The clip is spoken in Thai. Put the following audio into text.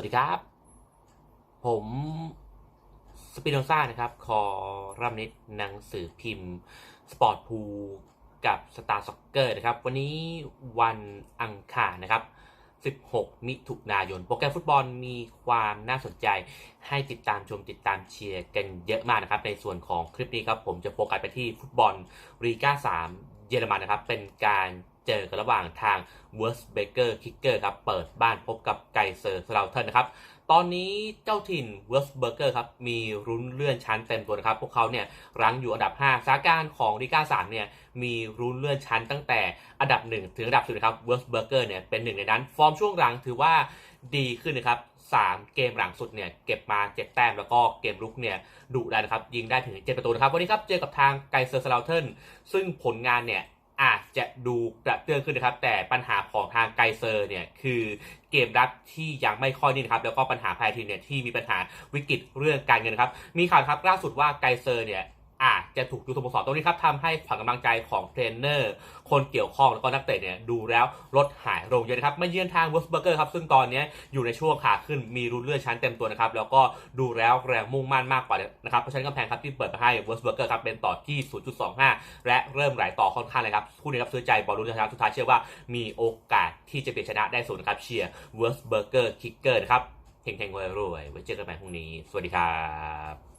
วัสดีครับ ผมสปิโนซ่านะครับคอรัมนิดหนังสือพิมพ์สปอร์ตพูกับสตาร์ซ็อกเกอร์นะครับ วันนี้วันอังคารนะครับ 16 มิถุนายน โปรแกรมฟุตบอลมีความน่าสนใจให้ติดตามชมติดตามเชียร์กันเยอะมากนะครับ ในส่วนของคลิปนี้ครับ ผมจะโฟกัสไปที่ฟุตบอลรีกา3 เยอรมันนะครับ เป็นการเจอกันระหว่างทางเวิร์สเบเกอร์คิกเกอร์ครับ เปิดบ้านพบกับ เซอร์สลาเทนนะครับ ตอนนี้เจ้าถิ่นเวิร์สเบอร์เกอร์ครับ มีรุ้นเลื่อนชั้นเต็มตัวนะครับ พวกเขาเนี่ยรั้งอยู่อันดับ 5 สถานการณ์ของลีกา3เนี่ยมีรุ้นเลื่อนชั้นตั้งแต่อันดับ 1 ถึงอันดับ10นะครับเวิร์สเบอร์เกอร์เนี่ยเป็นหนึ่งในนั้น ฟอร์มช่วงหลังถือว่าดีขึ้นนะครับ3 เกมหลังสุดเนี่ยเก็บมา7แต้มแล้วก็เกมลุกเนี่ยดุได้นะครับยิงได้ถึง 7 ประตูนะครับวันนี้ครับเจอกับทางไกเซอร์สลาเทนซึ่งผลงานเนี่ย อาจจะดูกระเตื้องขึ้นนะครับ แต่ปัญหาของทางไกเซอร์เนี่ยคือเกมรับที่ยังไม่ค่อยนี่นะครับ แล้วก็ปัญหาภายทีมเนี่ยที่มีปัญหาวิกฤตเรื่องการเงินครับ มีข่าวครับล่าสุดว่าไกเซอร์เนี่ย อาจจะถูกดูสโมสรตรงนี้ครับทำให้ขวัญกำลังใจของเทรนเนอร์ คนเกี่ยวข้องแล้วก็นักเตะเนี่ยดูแล้วลดหายลงเยอะนะครับมาเยือนทางวอสเบอร์เกอร์ครับซึ่งตอนนี้อยู่ในช่วงขาขึ้นมีรุ่นเลื่อนชั้นเต็มตัวนะครับแล้วก็ดูแล้วแรงมุ่งมั่นมากกว่านะครับเพราะฉะนั้นกำแพงครับที่เปิดมาให้วอสเบอร์เกอร์ครับเป็นต่อที่ 0.25 และเริ่มไหลต่อค่อนข้างเลยครับคู่นี้ครับซื้อใจบอลลูนนะครับสุดท้ายเชื่อว่ามีโอกาสที่จะเปลี่ยนชนะได้สูงนะครับเชียร์วอสเบอร์เกอร์คิกเกอร์นะครับเฮงๆรวยๆไว้เจอกันใหม่พรุ่งนี้ สวัสดีครับ